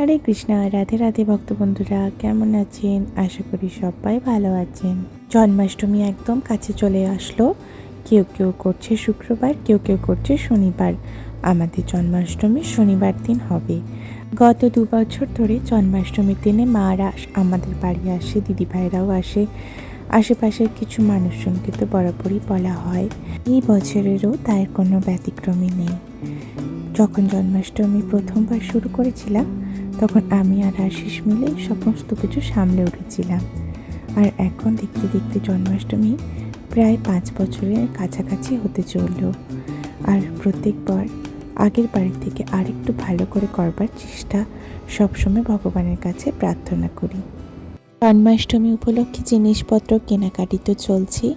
হরে কৃষ্ণা, রাধে রাধে ভক্ত বন্ধুরা কেমন আছেন? আশা করি সবাই ভালো আছেন। জন্মাষ্টমী একদম কাছে চলে আসলো। কেউ কেউ করছে শুক্রবার, কেউ কেউ করছে শনিবার। আমাদের জন্মাষ্টমী শনিবার দিন হবে। গত দু বছর ধরে জন্মাষ্টমীর দিনে মারা আমাদের বাড়ি আসে দিদিভাইরাও আসে। আশেপাশের কিছু মানুষজনকে তো বরাবরই বলা হয়। এই বছরেরও তার কোনো ব্যতিক্রমী নেই। যখন জন্মাষ্টমী প্রথমবার শুরু করেছিলাম, তখন আমি আর আশিস মিলে সমস্ত কিছু সামলে উঠেছিলাম। আর এখন দেখতে দেখতে জন্মাষ্টমী প্রায় পাঁচ বছরের কাছাকাছি হতে চলল। আর প্রত্যেকবার আগের বাড়ি থেকে আরেকটু ভালো করে করবার চেষ্টা সবসময় ভগবানের কাছে প্রার্থনা করি। জন্মাষ্টমী উপলক্ষে জিনিসপত্র কেনাকাটি তো চলছে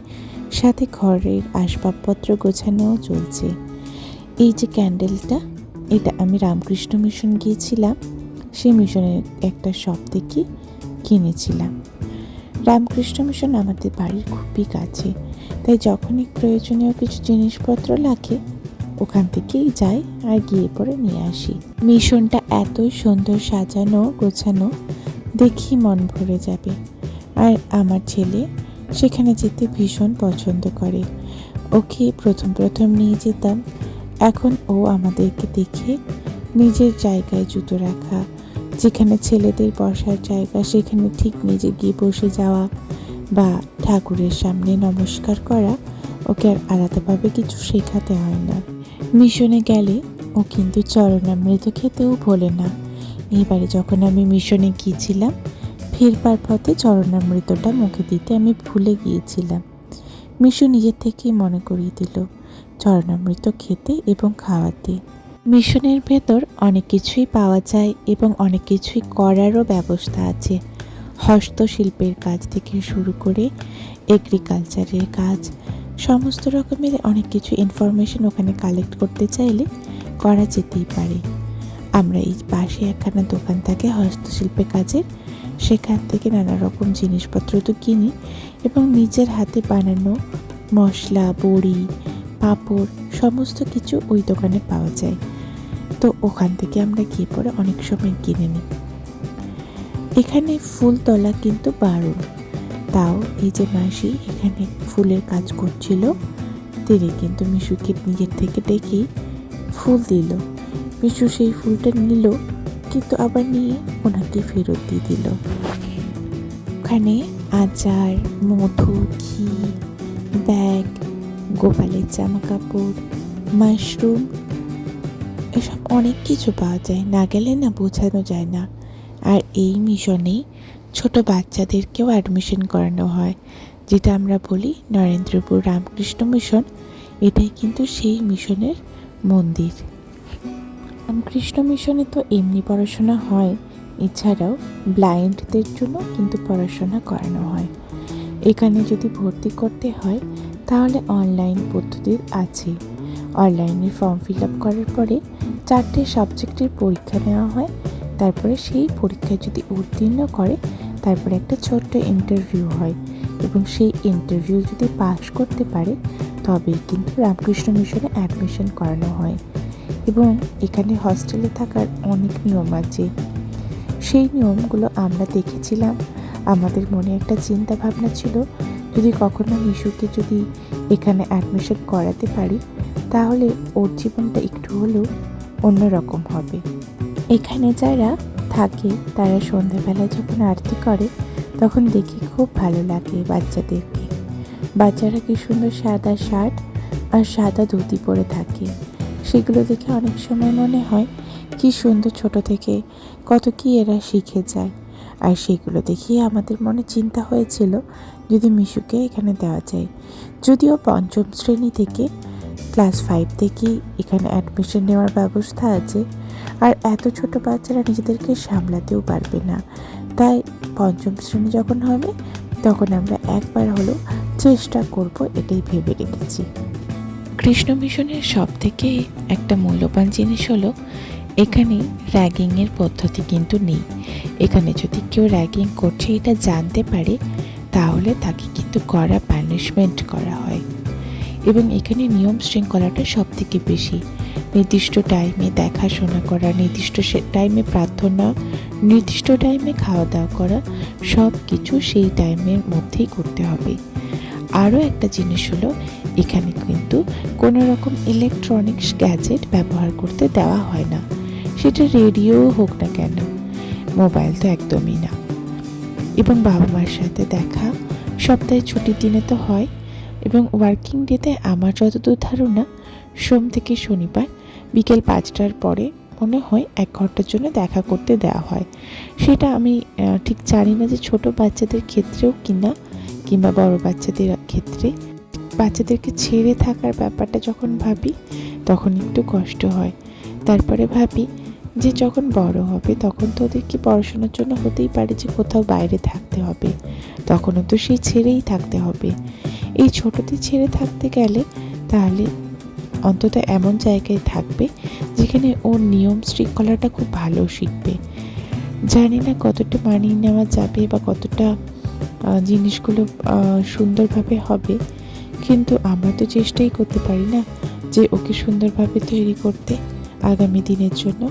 সাথে ঘরের আসবাবপত্র গোছানোও চলছে। এই যে ক্যান্ডেলটা এটা আমি রামকৃষ্ণ মিশন গিয়েছিলাম। সেই মিশনের একটা শপ থেকে কিনেছিলাম। রামকৃষ্ণ মিশন আমাদের বাড়ির খুবই কাছে। তাই যখনই প্রয়োজনীয় কিছু জিনিসপত্র লাগে, ওখান থেকেই যাই আর গিয়ে পরে নিয়ে আসি। মিশনটা এতই সুন্দর সাজানো, গোছানো দেখি মন ভরে যাবে। আর আমার ছেলে সেখানে যেতে ভীষণ পছন্দ করে। ওকে প্রথম প্রথম নিয়ে যেতাম। এখন ও আমাদেরকে দেখে নিজের জায়গায় জুতো রাখা, যেখানে ছেলেদের বসার জায়গা, সেখানে ঠিক নিজে গিয়ে বসে যাওয়া বা ঠাকুরের সামনে নমস্কার করা, ওকে আর আলাদাভাবে কিছু শেখাতে হয় না। মিশনে গেলে ও কিন্তু চরণামৃত খেতেও ভোলে না। এবারে যখন আমি মিশনে গিয়েছিলাম, ফিরবার পথে চরণামৃতটা মুখে দিতে আমি ভুলে গিয়েছিলাম। মিশু নিজের থেকেই মনে করিয়ে দিল চরণামৃত খেতে এবং খাওয়াতে। মিশনের ভেতর অনেক কিছুই পাওয়া যায় এবং অনেক কিছুই করারও ব্যবস্থা আছে। হস্তশিল্পের কাজ থেকে শুরু করে এগ্রিকালচারের কাজ, সমস্ত রকমের অনেক কিছু ইনফরমেশন ওখানে কালেক্ট করতে চাইলে করা যেতেই পারে। আমরা এই পাশে একখানা দোকান থাকে হস্তশিল্পের কাজের, সেখান থেকে নানা রকম জিনিসপত্র তো কিনি এবং নিজের হাতে বানানো মশলা, বড়ি পাঁপড়, সমস্ত কিছু ওই দোকানে পাওয়া যায়। তো ওখান থেকে আমরা গিয়ে পরে অনেক সময় কিনে নিই। এখানে ফুল তোলা কিন্তু বারণ তাও এই যে মাসি এখানে ফুলের কাজ করছিল, তিনি কিন্তু মিশুকে নিজের থেকে ডেকেই ফুল দিল। মিশু সেই ফুলটা নিল, কিন্তু আবার নিয়ে ওনাকে ফেরত দিয়ে দিল। ওখানে আচার, মধু, ঘি, ব্যাগ গোপালের জামা কাপড় মাশরুম এসব অনেক কিছু পাওয়া যায়। না গেলে না বোঝানো যায় না। আর এই মিশনেই ছোট বাচ্চাদেরকেও অ্যাডমিশন করানো হয়। যেটা আমরা বলি নরেন্দ্রপুর রামকৃষ্ণ মিশন। এটাই কিন্তু সেই মিশনের মন্দির। রামকৃষ্ণ মিশনে তো এমনি পড়াশোনা হয়। এছাড়াও ব্লাইন্ডদের জন্য কিন্তু পড়াশোনা করানো হয়। এখানে যদি ভর্তি করতে হয় তাহলে অনলাইন পদ্ধতির আছে। অনলাইনে ফর্ম ফিল আপ করার পরে চারটে সাবজেক্টের পরীক্ষা নেওয়া হয়। তারপরে সেই পরীক্ষায় যদি উত্তীর্ণ করে, তারপরে একটা ছোট্ট ইন্টারভিউ হয় এবং সেই ইন্টারভিউ যদি পাস করতে পারে, তবেই কিন্তু রামকৃষ্ণ মিশনে অ্যাডমিশন করানো হয় এবং এখানে হস্টেলে থাকার অনেক নিয়ম আছে। সেই নিয়মগুলো আমরা দেখেছিলাম। আমাদের মনে একটা চিন্তা ভাবনা ছিল যদি কখনো মিশুকে যদি এখানে অ্যাডমিশন করাতে পারি, তাহলে ওর জীবনটা একটু হলেও অন্যরকম হবে। এখানে যারা থাকে, তারা সন্ধ্যাবেলা যখন আরতি করে, তখন দেখি খুব ভালো লাগে বাচ্চাদেরকে। বাচ্চারা কি সুন্দর সাদা শার্ট আর সাদা ধুতি পরে থাকে। সেগুলো দেখে অনেক সময় মনে হয়, কি সুন্দর ছোট থেকে কত কি এরা শিখে যায়। আর সেগুলো দেখেই আমাদের মনে চিন্তা হয়েছিল যদি মিশুকে এখানে দেওয়া যায়। যদিও পঞ্চম শ্রেণি থেকে ক্লাস ফাইভ থেকেই এখানে অ্যাডমিশন নেওয়ার ব্যবস্থা আছে, আর এত ছোট বাচ্চারা নিজেদেরকে সামলাতেও পারবে না। তাই পঞ্চম শ্রেণি যখন হবে, তখন আমরা একবার হলেও চেষ্টা করব এটাই ভেবে রেখেছি। কৃষ্ণ মিশনের সব থেকে একটা মূল্যবান জিনিস হলো, এখানে র্যাগিংয়ের পদ্ধতি কিন্তু নেই। এখানে যদি কেউ র্যাগিং করছে, এটা জানতে পারে তাহলে তাকে কিন্তু কড়া পানিশমেন্ট করা হয়। এবং এখানে নিয়ম শৃঙ্খলাটা সব থেকে বেশি। নির্দিষ্ট টাইমে দেখাশোনা করা, নির্দিষ্ট টাইমে প্রার্থনা, নির্দিষ্ট টাইমে খাওয়া দাওয়া করা সব কিছু সেই টাইমের মধ্যেই করতে হবে। আরও একটা জিনিস হলো, এখানে কিন্তু কোনো রকম ইলেকট্রনিক্স গ্যাজেট ব্যবহার করতে দেওয়া হয় না। সেটা রেডিও হোক না কেন মোবাইল তো একদমই না। এবং বাবা মার সাথে দেখা। সপ্তাহে ছুটির দিনে তো হয় এবং ওয়ার্কিং ডেতে আমার যতদূর ধারণা, সোম থেকে শনিবার বিকেল পাঁচটার পরে মনে হয় এক ঘণ্টার জন্য দেখা করতে দেওয়া হয়। সেটা আমি ঠিক জানি না যে ছোট বাচ্চাদের ক্ষেত্রেও কিনা কিংবা বড় বাচ্চাদের ক্ষেত্রে। বাচ্চাদেরকে ছেড়ে থাকার ব্যাপারটা যখন ভাবি, তখন একটু কষ্ট হয়। তারপরে ভাবি যে যখন বড় হবে, তখন তো ওদেরকে পড়াশোনার জন্য হতেই পারে যে কোথাও বাইরে থাকতে হবে। তখনও তো সেই ছেড়েই থাকতে হবে। এই ছোটদের ছেড়ে থাকতে গেলে তাহলে অন্তত এমন জায়গায় থাকবে যেখানে ওর নিয়ম শৃঙ্খলাটা খুব ভালো শিখবে। জানি না কতটা মানিয়ে নেওয়া যাবে বা কতটা জিনিসগুলো সুন্দরভাবে হবে। কিন্তু আমরা তো চেষ্টাই করতে পারি না যে ওকে সুন্দরভাবে তৈরি করতে আগামী দিনের জন্য।